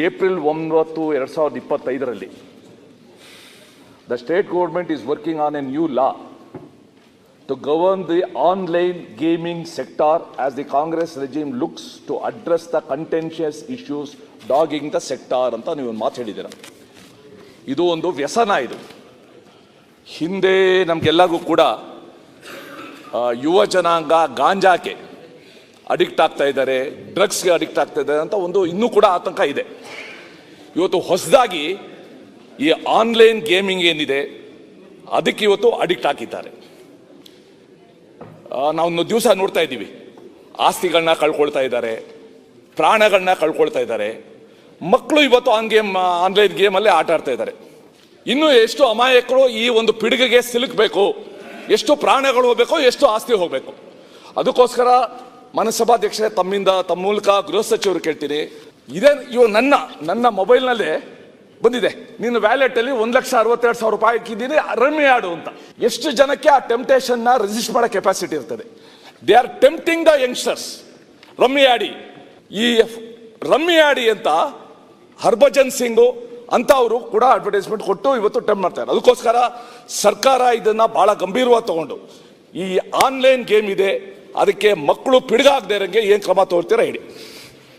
April ಒಂಬತ್ತು ಎರಡು ಸಾವಿರದ ಇಪ್ಪತ್ತೈದರಲ್ಲಿ the state government is working on a new law to govern the online gaming sector as the Congress regime looks to address the contentious issues dogging the sector ಅಂತ ನೀವು ಒಂದು ಮಾತು ಹೇಳಿದ್ದೀರ. ಇದು ಒಂದು ವ್ಯಸನ ಇದು. ಹಿಂದೆ ನಮಗೆಲ್ಲರಿಗೂ ಕೂಡ ಆ, ಯುವ ಜನಾಂಗ ಗಾಂಜಾಕ್ಕೆ ಅಡಿಕ್ಟ್ ಆಗ್ತಾ ಇದ್ದಾರೆ, ಡ್ರಗ್ಸ್ಗೆ ಅಡಿಕ್ಟ್ ಆಗ್ತಾ ಇದ್ದಾರೆ ಅಂತ ಒಂದು ಇನ್ನೂ ಕೂಡ ಆತಂಕ ಇದೆ. ಇವತ್ತು ಹೊಸದಾಗಿ ಈ ಆನ್ಲೈನ್ ಗೇಮಿಂಗ್ ಏನಿದೆ, ಅದಕ್ಕೆ ಇವತ್ತು ಅಡಿಕ್ಟ್ ಆಗಿದ್ದಾರೆ ನಾವು ದಿವಸ ನೋಡ್ತಾ ಇದ್ದೀವಿ. ಆಸ್ತಿಗಳನ್ನ ಕಳ್ಕೊಳ್ತಾ ಇದ್ದಾರೆ ಪ್ರಾಣಗಳನ್ನ ಕಳ್ಕೊಳ್ತಾ ಇದ್ದಾರೆ. ಮಕ್ಕಳು ಇವತ್ತು ಆನ್ ಗೇಮ್, ಆನ್ಲೈನ್ ಗೇಮಲ್ಲೇ ಆಟ ಆಡ್ತಾ ಇದ್ದಾರೆ. ಇನ್ನೂ ಎಷ್ಟು ಅಮಾಯಕರು ಈ ಒಂದು ಪಿಡುಗಿಗೆ ಸಿಲುಕಬೇಕು, ಎಷ್ಟು ಪ್ರಾಣಗಳು ಹೋಗಬೇಕು, ಎಷ್ಟು ಆಸ್ತಿ ಹೋಗಬೇಕು. ಅದಕ್ಕೋಸ್ಕರ ಮನಸಭಾಧ್ಯಕ್ಷರೇ ತಮ್ಮಿಂದ, ತಮ್ಮ ಮೂಲಕ ಗೃಹ ಸಚಿವರು ಕೇಳ್ತೀನಿ ಇದೇ ಇವ ನನ್ನ ನನ್ನ ಮೊಬೈಲ್ನಲ್ಲೇ ಬಂದಿದೆ. ನಿನ್ನ ವ್ಯಾಲೆಟಲ್ಲಿ ಒಂದು ಲಕ್ಷ ಅರವತ್ತೆರಡು ಸಾವಿರ ರೂಪಾಯಿ ಹಾಕಿದ್ದೀನಿ ರಮ್ಮಿ ಆಡು ಅಂತ. ಎಷ್ಟು ಜನಕ್ಕೆ ಆ ಟೆಂಪ್ಟೇಷನ್ನ ರೆಸಿಸ್ಟ್ ಮಾಡೋ ಕೆಪಾಸಿಟಿ ಇರ್ತದೆ. They are tempting the youngsters rummy ಆಡಿ. ಈ ರಮ್ಮಿ ಆಡಿ ಅಂತ ಹರ್ಭಜನ್ ಸಿಂಗು ಅಂತ ಅವರು ಕೂಡ ಅಡ್ವರ್ಟೈಸ್ಮೆಂಟ್ ಕೊಟ್ಟು ಇವತ್ತು ಟೆಂಪ್ ಮಾಡ್ತಾರೆ. ಅದಕ್ಕೋಸ್ಕರ ಸರ್ಕಾರ ಇದನ್ನ ಬಹಳ ಗಂಭೀರವಾಗಿ ತಗೊಂಡು. ಈ ಆನ್ಲೈನ್ ಗೇಮ್ ಇದೆ. ಅದಕ್ಕೆ ಮಕ್ಕಳು ಪಿಡುಗಾಗದೇ ಇರೋಂಗೆ ಏನು ಕ್ರಮ ತೋರ್ತೀರಾ ಹೇಳಿ.